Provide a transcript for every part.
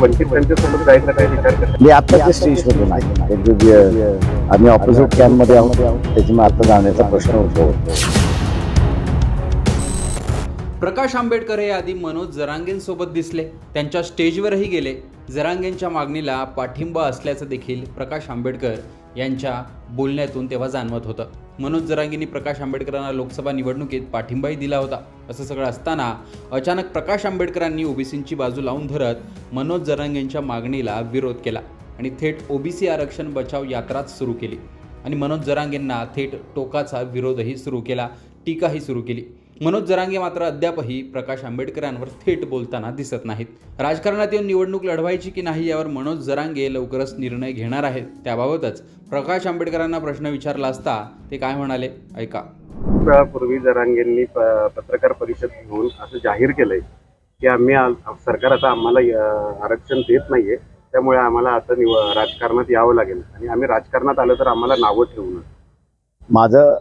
वंचित त्यांच्यासोबत जायचा काही विचार करतात. मी आत्ताच्या स्टेजमध्ये नाही कारण की, अं, आम्ही ऑपोजिट कॅम्पमध्ये आहोत. त्याच्यामुळे आता जाण्याचा प्रश्न उद्भवतो प्रकाश आंबेडकर हे आधी मनोज जरांगेंसोबत दिसले. त्यांच्या स्टेजवरही गेले. जरांगेंच्या मागणीला पाठिंबा असल्याचं देखील प्रकाश आंबेडकर यांच्या बोलण्यातून तेव्हा जाणवत होतं. मनोज जरांगेंनी प्रकाश आंबेडकरांना लोकसभा निवडणुकीत पाठिंबाही दिला होता. असं सगळं असताना अचानक प्रकाश आंबेडकरांनी ओबीसींची बाजू लावून धरत मनोज जरांगेंच्या मागणीला विरोध केला आणि थेट ओबीसी आरक्षण बचाव यात्राच सुरू केली. आणि मनोज जरांगेंना थेट टोकाचा विरोधही सुरू केला टीकाही सुरू केली. मनोज जरांगे मात्र अद्यापही प्रकाश आंबेडकरांवर थेट बोलताना दिसत नाहीत. राजकारणात येऊन निवडणूक लढवायची की नाही यावर मनोज जरांगे लवकरच निर्णय घेणार आहेत. त्याबाबतच प्रकाश आंबेडकरांना प्रश्न विचारला असता ते काय म्हणाले? ऐका. पूर्वी जरांगेंनी प- पत्रकार परिषद घेऊन असं जाहीर केलंय की आम्ही सरकार आता आम्हाला आरक्षण देत नाहीये. त्यामुळे आम्हाला आता निव राजकारणात यावं लागेल. आणि आम्ही राजकारणात आलो तर आम्हाला नावं ठेवू नये माझं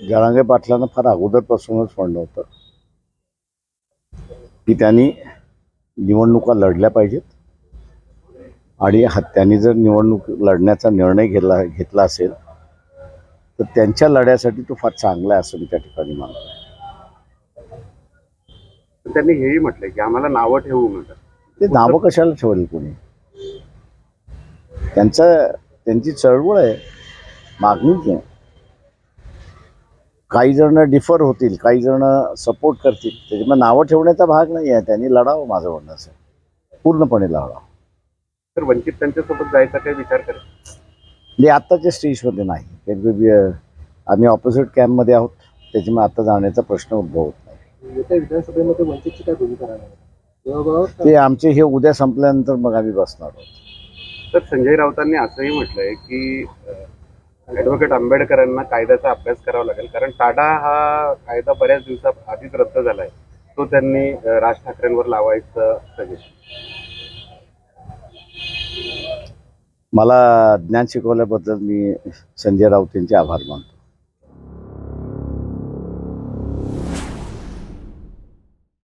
जळांगे पाटलांना फार अगोदरपासूनच म्हणणं होतं की त्यांनी निवडणुका लढल्या पाहिजेत. आणि त्यांनी जर निवडणूक लढण्याचा निर्णय घेतला घेतला असेल तर त्यांच्या लढ्यासाठी तो फार चांगला आहे असं मी त्या ठिकाणी मानतो त्यांनी हेही म्हटलंय की आम्हाला नावं ठेवू नका. ते नावं कशाला ठेवली कोणी? त्यांचं त्यांची चळवळ आहे. मागणीच आहे काही जण डिफर होतील काही जण सपोर्ट करतील. त्याच्यामुळे नावं ठेवण्याचा भाग नाही आहे. त्यांनी लढावं माझं म्हणणं असं. पूर्णपणे लढावं. तर वंचित त्यांच्यासोबत जायचा काही विचार करतात म्हणजे आत्ताच्या स्टेजमध्ये नाही. आम्ही ऑपोजिट कॅम्पमध्ये आहोत. त्याच्यामुळे आता जाण्याचा प्रश्न उद्भवत नाही. येत्या विधानसभेमध्ये वंचितची काय भूमिका राहणार ते आमचे हे उद्या संपल्यानंतर मग आम्ही बसणार आहोत. तर संजय राऊतांनी असंही म्हटलंय की ऍडव्होकेट आंबेडकरांना कायद्याचा अभ्यास करावा लागेल. कारण टाटा हा कायदा बऱ्याच दिवसा आधीच रद्द झालाय. तो त्यांनी राज ठाकरेंवर लावायचं सजेशन मला ज्ञान शिकवल्याबद्दल मी संजय राऊत यांचे आभार मानतो.